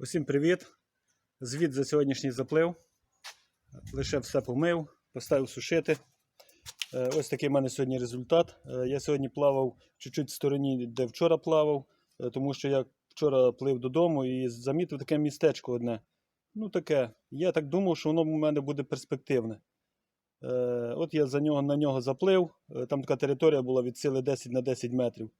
Усім привіт! Звіт за сьогоднішній заплив. Лише все помив, поставив сушити. Е, Ось такий в мене сьогодні результат. Е, Я сьогодні плавав чуть-чуть в стороні, де вчора плавав, е, тому що я вчора плив додому і замітив таке містечко одне. Ну таке. Я так думав, що воно в мене буде перспективне. От я за нього, на нього заплив. Там така територія була від сили 10 на 10 метрів.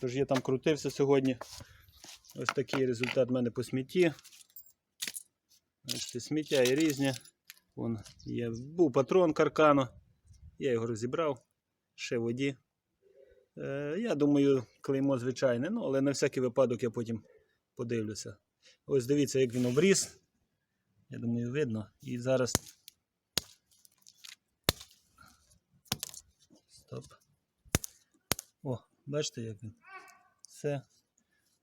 Тож я там крутився сьогодні. Ось такий результат в мене по смітті. Це сміття і різні. Вон є, був патрон каркану. Я його розібрав. Ще воді. Е, я думаю, клеймо звичайне, ну, але на всякий випадок я потім подивлюся. Ось дивіться, як він обріз. Я думаю, видно. І зараз. Стоп. О, бачите, як він. Все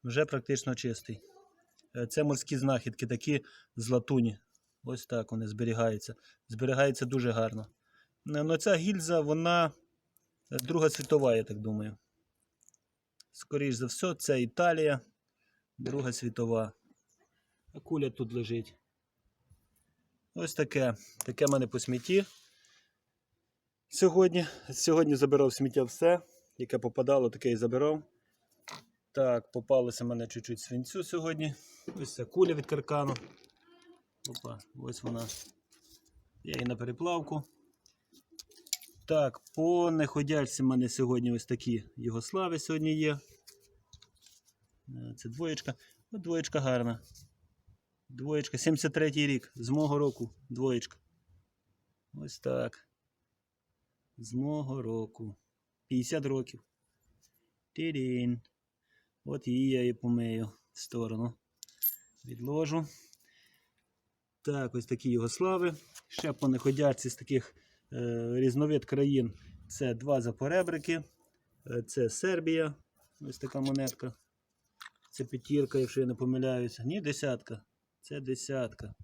вже практично чистий. Е, Це морські знахідки, такі з латуні. Ось так вони зберігаються. Зберігається дуже гарно. Е, Ну, ця гільза, вона е, Друга світова, я так думаю. Скоріше за все, це Італія, Друга світова. А куля тут лежить. Ось таке. Таке в мене по смітті. Сьогодні. Сьогодні забирав сміття все, яке попадало, таке і забирав. Так, попалося мене чуть-чуть свинцю сьогодні. Ось ця куля від каркану. Опа, ось вона. Я її на переплавку. Так, по неходячці в мене сьогодні ось такі Югослави сьогодні є. Е, Це двоєчка. Ну, двоєчка гарна. Двоєчка. 73-й рік. З мого року. Двоєчка. Ось так. З мого року. 50 років. Тірін. От її я і помию в сторону. Відложу. Так, ось такі Югослави. Ще по неходячці з таких е, різновид країн. Це два запоребрики. Е, це Сербія. Ось така монетка. Це п'ятірка, якщо я не помиляюся. Ні, десятка. Це десятка.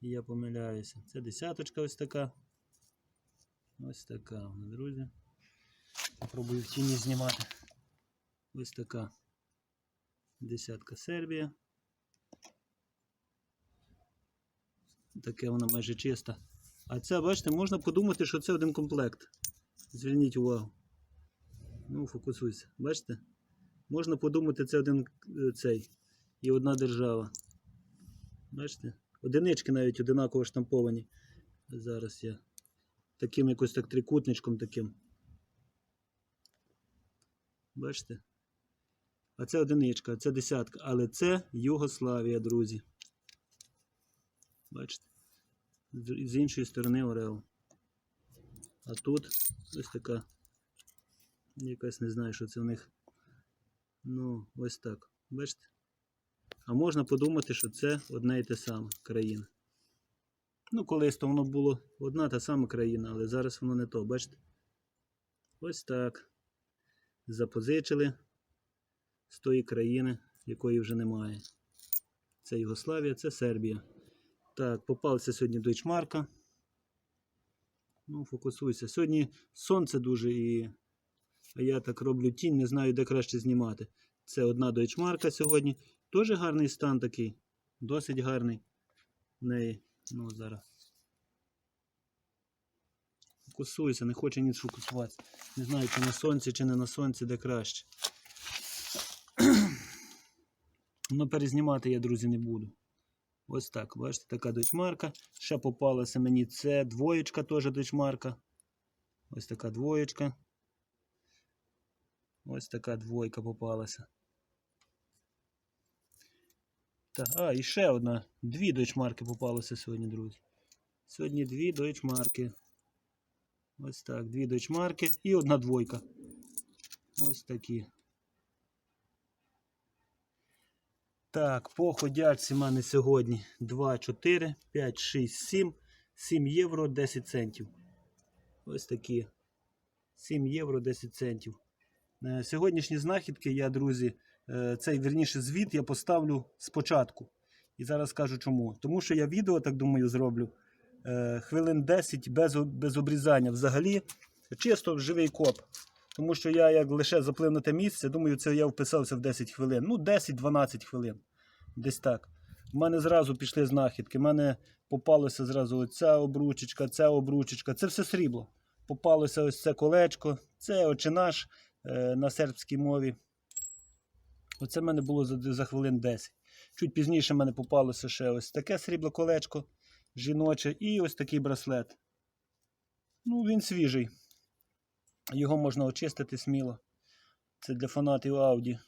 Я помиляюся. Це десяточка ось така. Ось така друзі. Попробую в тіні знімати. Ось така. Десятка Сербія. Таке вона майже чиста. А це, бачите, можна подумати, що це один комплект. Зверніть увагу. Ну, фокусуйся. Бачите? Можна подумати, це один е, цей. І одна держава. Бачите? Одинички навіть одинаково штамповані. Зараз я таким якось так трикутничком таким. Бачите? А це одиничка, це десятка. Але це Югославія, друзі. Бачите? З іншої сторони Орел. А тут ось така. Якась не знаю, що це в них. Ну, ось так. Бачите? А можна подумати, що це одна і те саме країна. Ну, колись то воно було одна та сама країна, але зараз воно не то, бачите? Ось так. Запозичили з тої країни, якої вже немає. Це Югославія, це Сербія. Так, попався сьогодні дойчмарка. Ну, фокусуйся. Сьогодні сонце дуже і а я так роблю тінь, не знаю, де краще знімати. Це одна дойчмарка сьогодні. Теж гарний стан такий. Досить гарний. В неї. Ну, зараз. Фокусуйся, не хоче ніч фокусуватися. Не знаю, чи на сонці, чи не на сонці, де краще. Ну, перезнімати я, друзі, не буду. Ось так, бачите, така дочмарка. Ще попалася мені це двоєчка, теж дочмарка. Ось така двоєчка. Ось така двойка попалася. Так, а, і ще одна. Дві дойчмарки попалося сьогодні, друзі. Сьогодні дві дойчмарки. Ось так, дві дойчмарки і одна двойка. Ось такі. Так, по ходячці в мене сьогодні 2, 4, 5, 6, 7, 7 євро 10 центів. Ось такі. 7 євро 10 центів. Е, Сьогоднішні знахідки я, друзі, е, цей вірніше звіт я поставлю спочатку. І зараз скажу чому. Тому що я відео, так думаю, зроблю е, хвилин 10 без, без обрізання. Взагалі, чисто живий коп. Тому що я як лише заплив на те місце, думаю, це я вписався в 10 хвилин. Ну, 10-12 хвилин. Десь так. У мене зразу пішли знахідки. У мене попалося зразу оця обручечка, ця обручечка. Це все срібло. Попалося ось це колечко, це очинаш е, на сербській мові. Оце в мене було за, за хвилин 10. Чуть пізніше в мене попалося ще ось таке срібло колечко жіноче і ось такий браслет. Ну, він свіжий. Його можна очистити сміло. Це для фанатів Audi.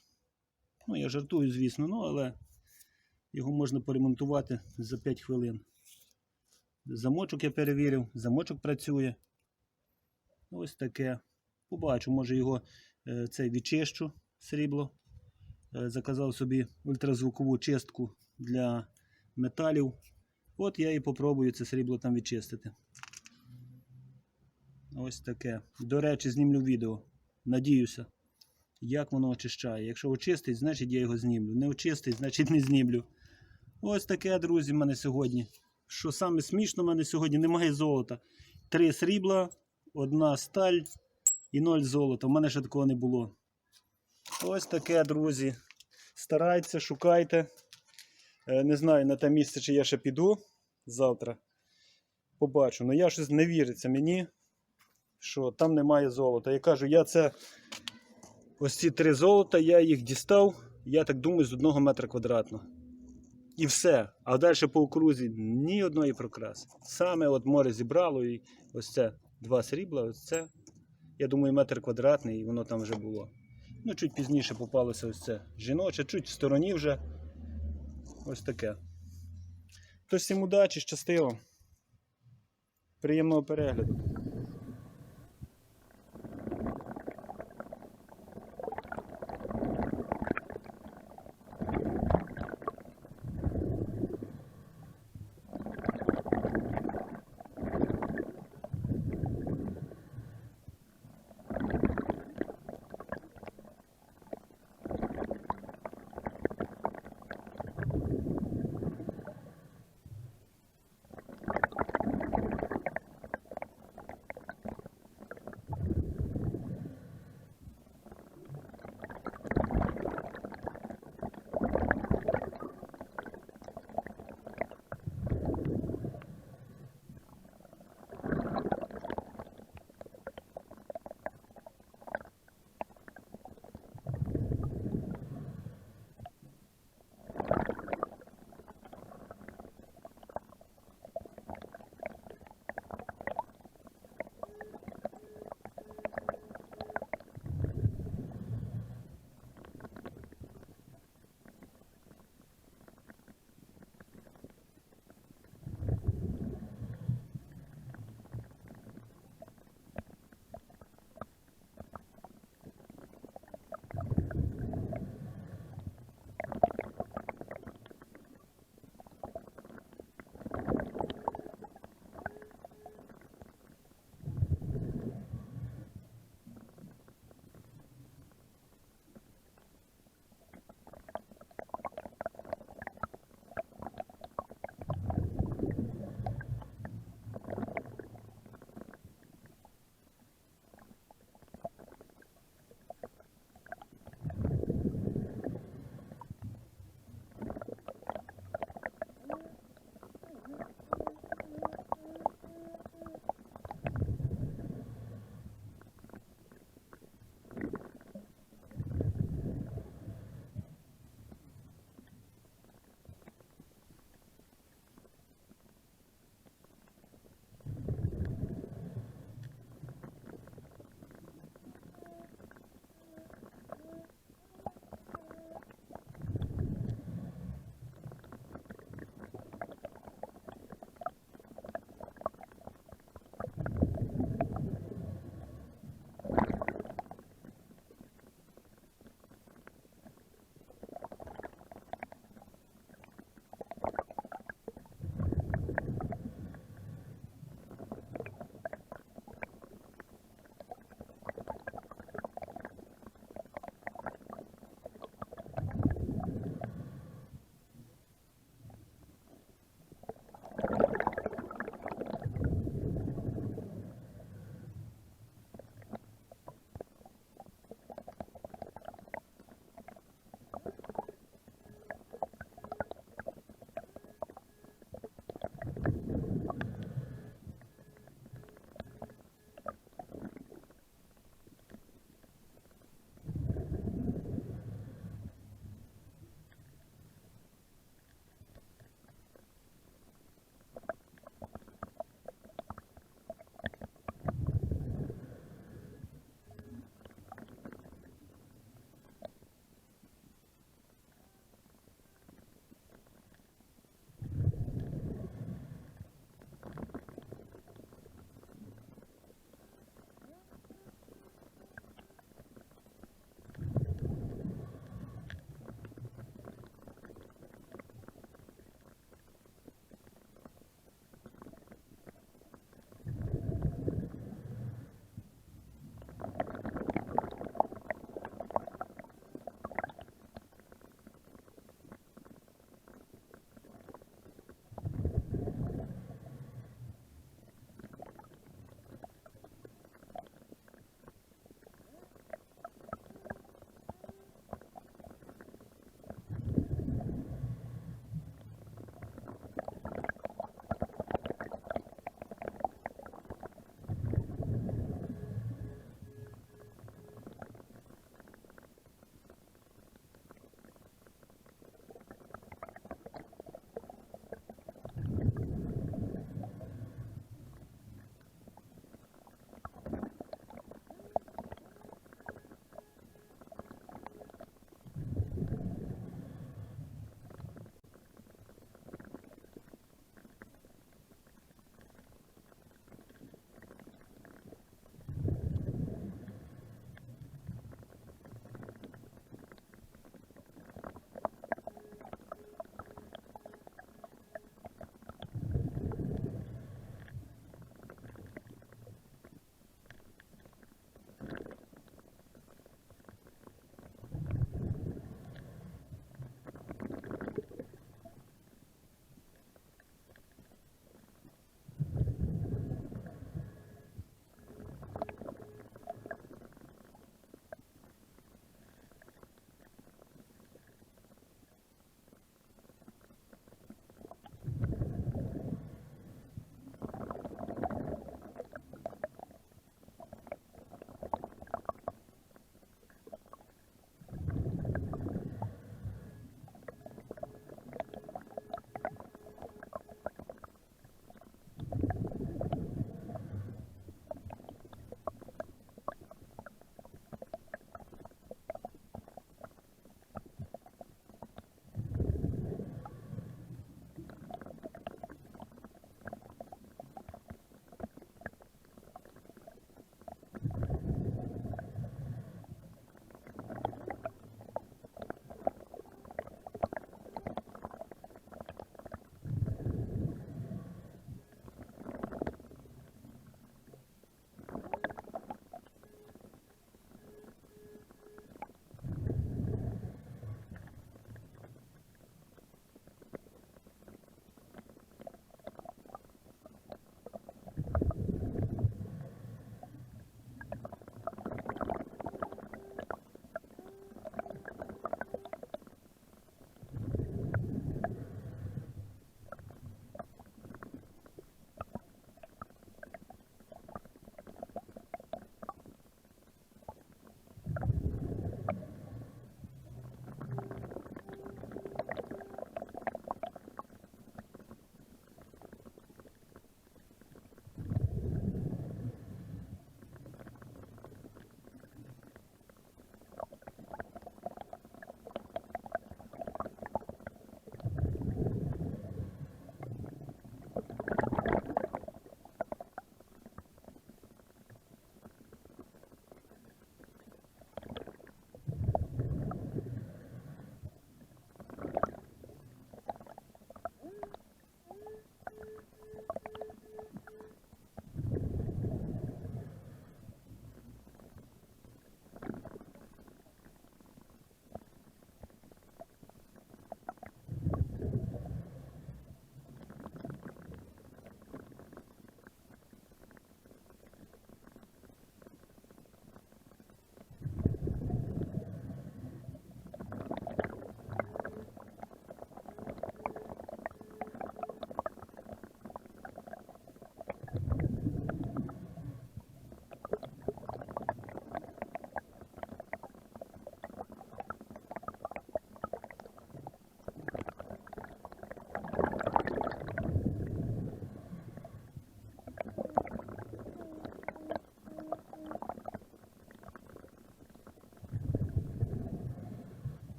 Ну, я жартую, звісно, ну, але його можна поремонтувати за 5 хвилин. Замочок я перевірив, замочок працює. Ось таке. Побачу, може його е, цей відчищу срібло. Е, заказав собі ультразвукову чистку для металів. От я і попробую це срібло там відчистити. Ось таке. До речі, знімлю відео. Надіюся, як воно очищає. Якщо очистить, значить я його знімлю. Не очистить, значить не знімлю. Ось таке, друзі, в мене сьогодні. Що саме смішно, в мене сьогодні немає золота. Три срібла, одна сталь і ноль золота. У мене ще такого не було. Ось таке, друзі. Старайтеся, шукайте. Е, Не знаю на те місце, чи я ще піду завтра. Побачу. Ну я щось не віриться мені, що там немає золота. Я кажу, я це ось ці три золота, я їх дістав, я так думаю, з одного метра квадратного. І все. А далі по окрузі ні одної прокраси. Саме от море зібрало і ось це два срібла, ось це. Я думаю, метр квадратний, і воно там вже було. Ну, чуть пізніше попалося ось це жіноче, чуть в стороні вже. Ось таке. Тож всім удачі, щастиво. Приємного перегляду.